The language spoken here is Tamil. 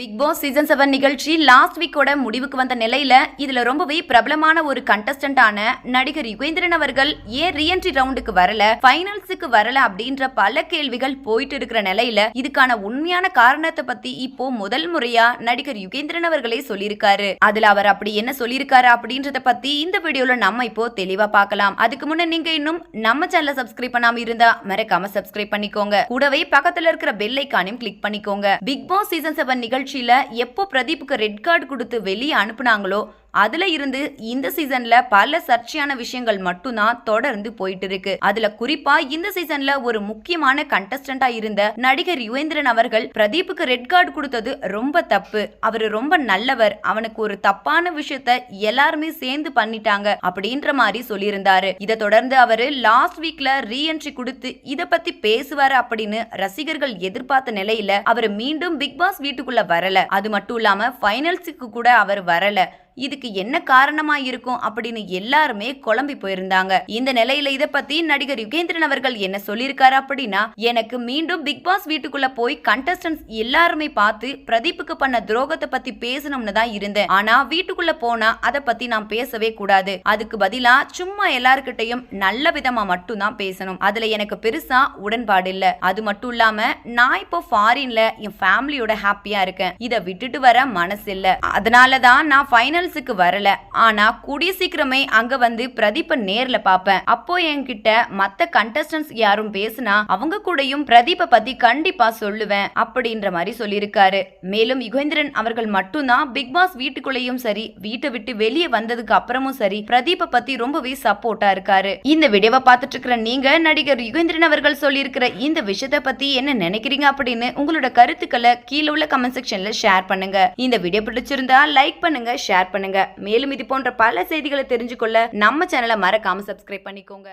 பிக் பாஸ் சீசன் செவன் நிகழ்ச்சி லாஸ்ட் வீக்கோட முடிவுக்கு வந்த நிலையில இதுல ரொம்பவே பிரபலமான ஒரு கண்டஸ்டன்டான நடிகர் யுகேந்திரன் அவர்கள் ஏன் ரீஎன்ட்ரி ரவுண்டுக்கு வரல ஃபைனல்ஸுக்கு வரல அப்படின்ற பல கேள்விகள் போயிட்டு இருக்கிற நிலையில இதுக்கான உண்மையான காரணத்தை பத்தி இப்போ முதல் முறையா நடிகர் யுகேந்திரன் அவர்களே சொல்லியிருக்காரு. அதுல அவர் அப்படி என்ன சொல்லியிருக்காரு அப்படின்றத பத்தி இந்த வீடியோல நம்ம இப்போ தெளிவா பார்க்கலாம். அதுக்கு முன்ன நீங்க இன்னும் நம்ம சேனலை சப்ஸ்கிரைப் பண்ணாம இருந்தா மறக்காம சப்ஸ்கிரைப் பண்ணிக்கோங்க. கூடவே பக்கத்துல இருக்கிற பெல் ஐக்கானையும் கிளிக் பண்ணிக்கோங்க. பிக் பாஸ் சீசன் செவன் நிகழ்ச்சியில் எப்போ பிரதீப்புக்கு ரெட் கார்டு கொடுத்து வெளியே அனுப்புனாங்களோ அதுல இருந்து இந்த சீசன்ல பல சர்ச்சையான விஷயங்கள் மட்டும்தான் தொடர்ந்து போயிட்டு இருக்கு. அதுல குறிப்பா இந்த சீசன்ல ஒரு முக்கியமான கண்டஸ்டண்டா இருந்த நடிகர் யுவேந்திரன் அவர்கள் பிரதீப்புக்கு ரெட் கார்டு கொடுத்தது ரொம்ப தப்பு. அவர் ரொம்ப நல்லவர். அவனுக்கு ஒரு தப்பான விஷயத்த எல்லாருமே சேர்ந்து பண்ணிட்டாங்க அப்படின்ற மாதிரி சொல்லியிருந்தாரு. இதை தொடர்ந்து அவரு லாஸ்ட் வீக்ல ரீஎன்ட்ரி கொடுத்து இத பத்தி பேசுவாரு அப்படின்னு ரசிகர்கள் எதிர்பார்த்த நிலையில அவர் மீண்டும் பிக் பாஸ் வீட்டுக்குள்ள வரல. அது மட்டும் இல்லாம ஃபைனல்ஸுக்கு கூட அவர் வரல. இதுக்கு என்ன காரணமா இருக்கும் அப்படின்னு எல்லாருமே குழம்பி போயிருந்தாங்க. இந்த நிலையில இதை பத்தி நடிகர் யுகேந்திரன் அவர்கள் என்ன சொல்லியிருக்காரு அப்படின்னா எனக்கு மீண்டும் பிக் பாஸ் வீட்டுக்குள்ள போய் கண்டஸ்டன்ஸ் எல்லாருமே பார்த்து பிரதீப்புக்கு பண்ண துரோகத்தை பத்தி பேசணும்னு தான் இருந்தேன். ஆனா வீட்டுக்குள்ள போனா அதை பத்தி நான் பேசவே கூடாது. அதுக்கு பதிலா சும்மா எல்லாருக்கிட்டையும் நல்ல விதமா மட்டும் தான் பேசணும். அதுல எனக்கு பெருசா உடன்பாடு இல்ல. அது மட்டும் இல்லாம நான் இப்போ ஃபாரின்ல என் ஃபேமிலியோட ஹாப்பியா இருக்கேன். இதை விட்டுட்டு வர மனசு இல்ல. அதனாலதான் தான் நான் ஃபைனல்ஸுக்கு வரல. ஆனா கூடிய சீக்கிரமே அங்க வந்து பிரதீப்பை நேர்ல பாப்பேன். அப்போ என்கிட்ட மத்த கண்டஸ்டன்ஸ் யாரும் பேசுனா அவங்க கூடயும் பிரதீப பத்தி கண்டிப்பா சொல்லுவேன் அப்படின்ற மாதிரி சொல்லியிருக்காரு. மேலும் யுகேந்திரன் அவர்கள் மட்டும்தான் பிக் பாஸ் வீட்டுக்குள்ளேயும் சரி வீட்டை விட்டு வெளியே வந்ததுக்கு அப்புறமும் சரி பிரதீப பத்தி ரொம்பவே சப்போர்ட்டா இருக்காரு. இந்த வீடியோவை பார்த்துட்டு இருக்கிற நீங்க நடிகர் யுகேந்திரன் அவர்கள் சொல்லியிருக்கிற இந்த விஷயத்தை பத்தி என்ன நினைக்கிறீங்க அப்படின்னு உங்களோட கருத்துக்களை கீழே உள்ள கமெண்ட் செக்ஷன்ல ஷேர் பண்ணுங்க. இந்த வீடியோ பிடிச்சிருந்தா லைக் பண்ணுங்க ஷேர் ஷேர் பண்ணுங்க. மேலும் இது போன்ற பல செய்திகளை தெரிஞ்சுக்கொள்ள நம்ம சேனலை மறக்காம சப்ஸ்கிரைப் பண்ணிக்கோங்க.